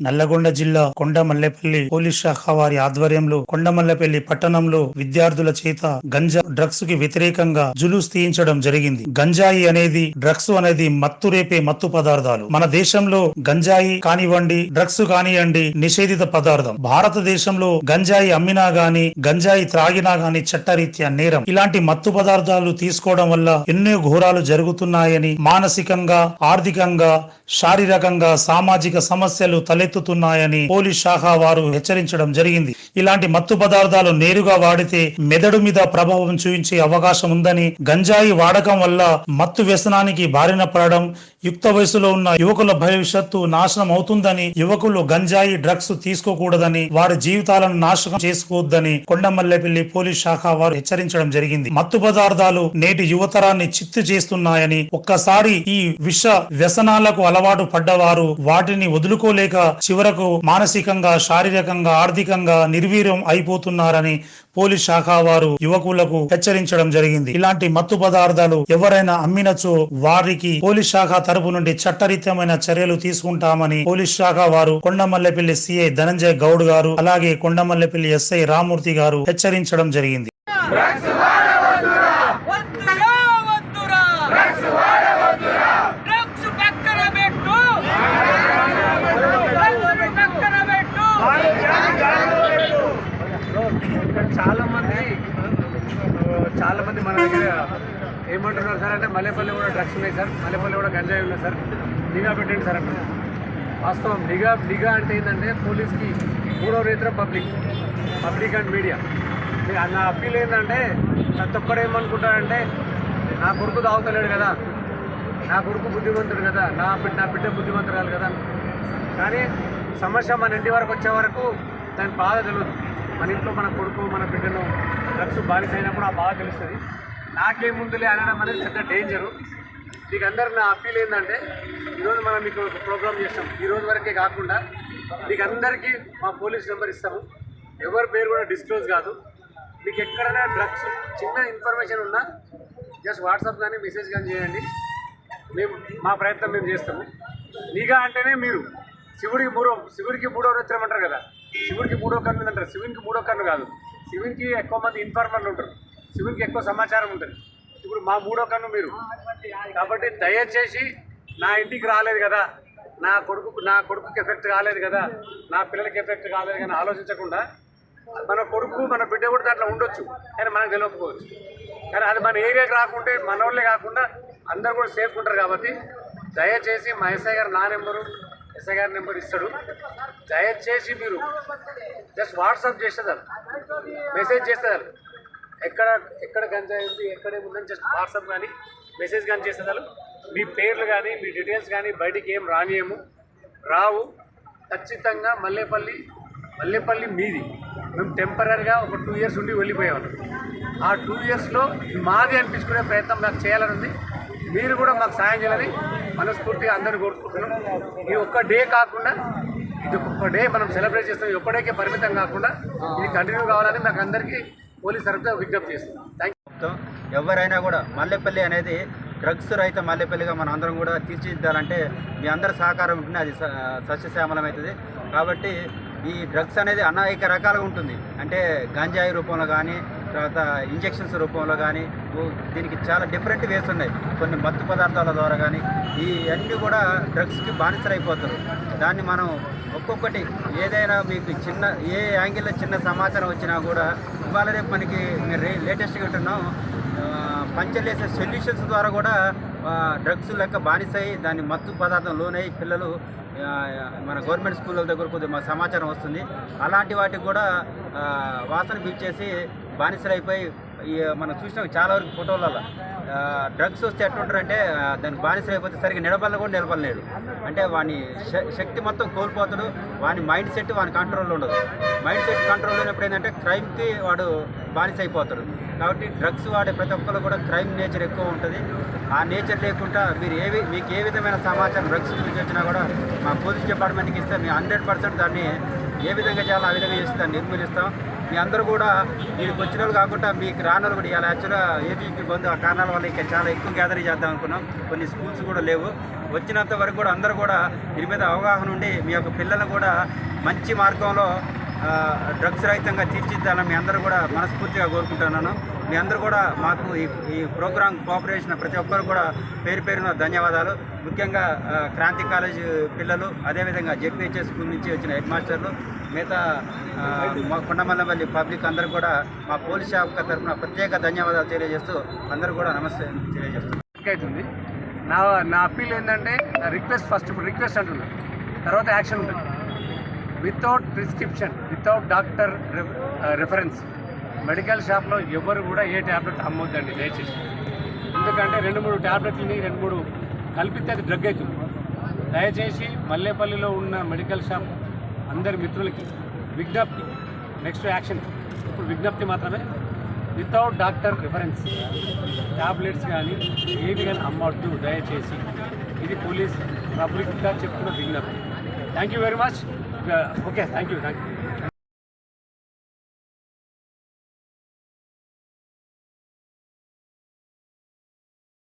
నల్లగొండ జిల్లా కొండమల్లెపల్లి పోలీస్ శాఖ వారి ఆధ్వర్యంలో కొండమల్లెపల్లి పట్టణంలో విద్యార్థుల చేత గంజా డ్రగ్స్కి వ్యతిరేకంగా జులూస్ తీయించడం జరిగింది. గంజాయి అనేది డ్రగ్స్ అనేది మత్తు రేపే మత్తు పదార్థాలు. మన దేశంలో గంజాయి కానివ్వండి డ్రగ్స్ కానివ్వండి నిషేధిత పదార్థం. భారతదేశంలో గంజాయి అమ్మినా గాని గంజాయి త్రాగినా గాని చట్టరీత్యా నేరం. ఇలాంటి మత్తు పదార్థాలు తీసుకోవడం వల్ల ఎన్నో ఘోరాలు జరుగుతున్నాయని మానసికంగా ఆర్థికంగా శారీరకంగా సామాజిక సమస్యలు తలెత్తుతున్నాయని పోలీస్ శాఖ వారు హెచ్చరించడం జరిగింది. ఇలాంటి మత్తు పదార్థాలు నేరుగా వాడితే మెదడు మీద ప్రభావం చూపించే అవకాశం ఉందని గంజాయి వాడకం వల్ల మత్తు వ్యసనానికి బారిన పడడం యుక్త వయసులో ఉన్న యువకుల భవిష్యత్తు నాశనం అవుతుందని యువకులు గంజాయి డ్రగ్స్ తీసుకోకూడదని వారి జీవితాలను నాశనం చేసుకోవద్దని కొండమల్లెపల్లి పోలీస్ శాఖ వారు హెచ్చరించడం జరిగింది. మత్తు పదార్థాలు నేటి యువతరాన్ని చిత్తు చేస్తున్నాయని ఒక్కసారి ఈ విష వ్యసనాలకు అలవాటు పడ్డవారు వాటిని వదులుకోలేక చివరకు మానసికంగా శారీరకంగా ఆర్థికంగా నిర్వీర్యం అయిపోతున్నారని పోలీస్ శాఖ వారు యువకులకు హెచ్చరించడం జరిగింది. ఇలాంటి మత్తు పదార్థాలు ఎవరైనా అమ్మినచో వారికి పోలీస్ శాఖ తరపు నుండి చట్టరీత్యమైన చర్యలు తీసుకుంటామని పోలీస్ శాఖ వారు కొండమల్లెపల్లి సిఐ ధనంజయ్ గౌడ్ గారు అలాగే కొండమల్లెపల్లి ఎస్ఐ రామూర్తి గారు హెచ్చరించడం జరిగింది. ఆ, మన దగ్గర ఏమంటున్నారు సార్ అంటే మల్లెపల్లి కూడా డ్రగ్స్ ఉన్నాయి సార్. మల్లెపల్లి కూడా గంజాయి ఉన్నాయి సార్. నిఘా పెట్టండి సార్ అంటే వాస్తవం నిఘా నిఘా అంటే ఏంటంటే పోలీస్కి మూడో రీతిలో పబ్లిక్ పబ్లిక్ అండ్ మీడియా నా అప్పీల్ ఏంటంటే ప్రతి ఒక్కడు ఏమనుకుంటాడంటే నా కొడుకు తాగుతలేడు కదా. నా కొడుకు బుద్ధిమంతుడు కదా. నా బిడ్డ నా బిడ్డ బుద్ధిమంతురాలు కదా. కానీ సమస్య మన ఇంటి వరకు వచ్చే వరకు దాని బాధ తెలియదు మన ఇంట్లో మన కొడుకు మన బిడ్డను డ్రగ్స్ బానిస అయినప్పుడు ఆ బాధ తెలుస్తుంది. నాకేముందులే అనడం అనేది పెద్ద డేంజరు మీకు అందరు నా అప్పీల్ ఏంటంటే ఈరోజు మనం మీకు ఒక ప్రోగ్రామ్ చేస్తాం. ఈ రోజు వరకే కాకుండా మీకు అందరికీ మా పోలీస్ నెంబర్ ఇస్తాము. ఎవరి పేరు కూడా డిస్క్లోజ్ కాదు. మీకు ఎక్కడైనా డ్రగ్స్ చిన్న ఇన్ఫర్మేషన్ ఉన్నా జస్ట్ వాట్సాప్ కానీ మెసేజ్ కానీ చేయండి. మేము మా ప్రయత్నం మేము చేస్తాము. నిఘా అంటేనే మీరు. శివుడికి మూడో శివుడికి మూడో నేత్రం అంటారు కదా. శివుడికి మూడో కన్ను అంటారు. శివునికి మూడో కన్ను కాదు. శివునికి ఎక్కువ మంది ఇన్ఫార్మర్లు ఉంటారు. శివునికి ఎక్కువ సమాచారం ఉంటుంది. ఇప్పుడు మా మూడో కన్ను మీరు. కాబట్టి దయచేసి నా ఇంటికి రాలేదు కదా. నా కొడుకు నా కొడుకుకి ఎఫెక్ట్ కాలేదు కదా. నా పిల్లలకి ఎఫెక్ట్ కాలేదు కానీ ఆలోచించకుండా మన కొడుకు మన బిడ్డ కూడా దాంట్లో ఉండొచ్చు. కానీ మనకు తెలియకపోవచ్చు. కానీ అది మన ఏరియాకి రాకుంటే మన వాళ్ళే కాకుండా అందరు కూడా సేఫ్ ఉంటారు కాబట్టి దయచేసి మహేశ్వర్ గారు నా నెంబరు ఎస్ఐ గారి నెంబర్ ఇస్తాడు. దయచేసి మీరు జస్ట్ వాట్సాప్ చేసేదారు మెసేజ్ చేసేదారు ఎక్కడ ఎక్కడ గంజాయి ఉంది ఎక్కడే ఏముందని జస్ట్ వాట్సాప్ కానీ మెసేజ్ కానీ చేసేదారు మీ పేర్లు కానీ మీ డీటెయిల్స్ కానీ బయటికి ఏం రానియము. రావు ఖచ్చితంగా మల్లేపల్లి మల్లేపల్లి మీది. మేము టెంపరీగా ఒక టూ ఇయర్స్ ఉండి వెళ్ళిపోయేవాళ్ళం. ఆ టూ ఇయర్స్లో మాది అనిపించుకునే ప్రయత్నం నాకు చేయాలని ఉంది. మీరు కూడా మాకు సాయం చేయాలని మనస్ఫూర్తిగా అందరూ కోరుకుంటున్నాం. ఈ ఒక్క డే కాకుండా ఇది ఒక్క డే మనం సెలబ్రేట్ చేస్తాం. ఈ ఒక్క డేకే పరిమితం కాకుండా ఇది కంటిన్యూ కావాలని మాకు అందరికీ పోలీస్ తరఫున విజ్ఞప్తి చేస్తున్నాం. థ్యాంక్ ప్రభుత్వం ఎవరైనా కూడా మల్లెపల్లి అనేది డ్రగ్స్ రహిత మల్లెపల్లిగా మనం అందరం కూడా తీర్చిదిద్దాలంటే మీ అందరి సహకారం ఉంటుంది అది స- సస్యశ్యామలం అవుతుంది. కాబట్టి ఈ డ్రగ్స్ అనేది అనేక రకాలుగా ఉంటుంది. అంటే గంజాయి రూపంలో కానీ తర్వాత ఇంజెక్షన్స్ రూపంలో కానీ దీనికి చాలా డిఫరెంట్ వేస్ ఉన్నాయి. కొన్ని మత్తు పదార్థాల ద్వారా కానీ ఈ అన్నీ కూడా డ్రగ్స్కి బానిసలైపోతారు దాన్ని మనం ఒక్కొక్కటి ఏదైనా మీకు చిన్న ఏ యాంగిల్లో చిన్న సమాచారం వచ్చినా కూడా ఇవాళ రేపు మనకి మీరు లేటెస్ట్గా ఉంటున్నాం పంచలేసే సొల్యూషన్స్ ద్వారా కూడా డ్రగ్స్ లెక్క బానిసై దాన్ని మత్తు పదార్థం లోనై పిల్లలు మన గవర్నమెంట్ స్కూళ్ళ దగ్గర కొద్దిగా సమాచారం వస్తుంది. అలాంటి వాటికి కూడా వాసన పీల్చేసి బానిసలైపోయి మనం చూసినాం చాలా వరకు ఫోటోలలో. డ్రగ్స్ వస్తే ఎట్టుంటారంటే ఆ, దానికి బానిసలు అయిపోతే సరిగ్గా నిలబడలు కూడా నిలబడలేడు అంటే వాని శ- శక్తి మొత్తం కోల్పోతాడు వాని మైండ్ సెట్ వాని కంట్రోల్లో ఉండదు. మైండ్ సెట్ కంట్రోల్ ఉన్నప్పుడు ఏంటంటే క్రైమ్కి వాడు బానిస అయిపోతాడు కాబట్టి డ్రగ్స్ వాడే ప్రతి ఒక్కరు కూడా క్రైమ్ నేచర్ ఎక్కువ ఉంటుంది. ఆ నేచర్ లేకుండా మీరు ఏవి మీకు ఏ విధమైన సమాచారం డ్రగ్స్ గురించి వచ్చినా కూడా మా పోలీస్ డిపార్ట్మెంట్కి ఇస్తే మేము హండ్రెడ్ పర్సెంట్ దాన్ని ఏ విధంగా చేయాలో ఆ విధంగా చేసి దాన్ని నిర్మూలిస్తాం. మీ అందరూ కూడా వీరికి వచ్చిన వాళ్ళు కాకుండా మీకు రాని కూడా ఇలా యాక్చువల్గా ఏపీకి బంధు ఆ కారణాల వల్ల ఇంకా చాలా ఎక్కువ గ్యాదరింగ్ చేద్దాం అనుకున్నాం. కొన్ని స్కూల్స్ కూడా లేవు. వచ్చినంత వరకు కూడా అందరూ కూడా దీని మీద అవగాహన ఉండి మీ యొక్క పిల్లలను కూడా మంచి మార్గంలో డ్రగ్స్ రహితంగా తీర్చిద్దాలని మీ అందరూ కూడా మనస్ఫూర్తిగా కోరుకుంటున్నాను. మీ అందరూ కూడా మాకు ఈ ఈ ప్రోగ్రాం కోఆపరేషన్ ప్రతి ఒక్కరు కూడా పేరు పేరున ధన్యవాదాలు. ముఖ్యంగా క్రాంతి కాలేజ్ పిల్లలు అదేవిధంగా జెడ్పిహెచ్ఎస్ స్కూల్ నుంచి వచ్చిన హెడ్ మాస్టర్లు మిగతా మా కొండమల్లపల్లి పబ్లిక్ అందరూ కూడా మా పోలీస్ శాఖ తరఫున ప్రత్యేక ధన్యవాదాలు తెలియజేస్తూ అందరూ కూడా నమస్తే తెలియజేస్తుంది అవుతుంది నా నా అప్పీల్ ఏంటంటే నా రిక్వెస్ట్ ఫస్ట్ ఇప్పుడు రిక్వెస్ట్ అంటున్నా. తర్వాత యాక్షన్ ఉంటుంది. Without prescription without doctor reference medical షాప్లో ఎవరు కూడా ఏ ట్యాబ్లెట్ అమ్మొద్దండి దయచేసి. ఎందుకంటే రెండు మూడు ట్యాబ్లెట్లని రెండు మూడు కలిపితే అది డ్రగ్ అవుతుంది. దయచేసి మల్లేపల్లిలో ఉన్న మెడికల్ షాప్ అందరి మిత్రులకి విజ్ఞప్తి నెక్స్ట్ యాక్షన్ ఇప్పుడు విజ్ఞప్తి మాత్రమే. వితౌట్ డాక్టర్ రిఫరెన్స్ ట్యాబ్లెట్స్ కానీ ఏవి కానీ అమ్మవద్దు దయచేసి. ఇది పోలీస్ పబ్లిక్గా చెప్తున్న విజ్ఞప్తి. Thank you very much okay thank you thank you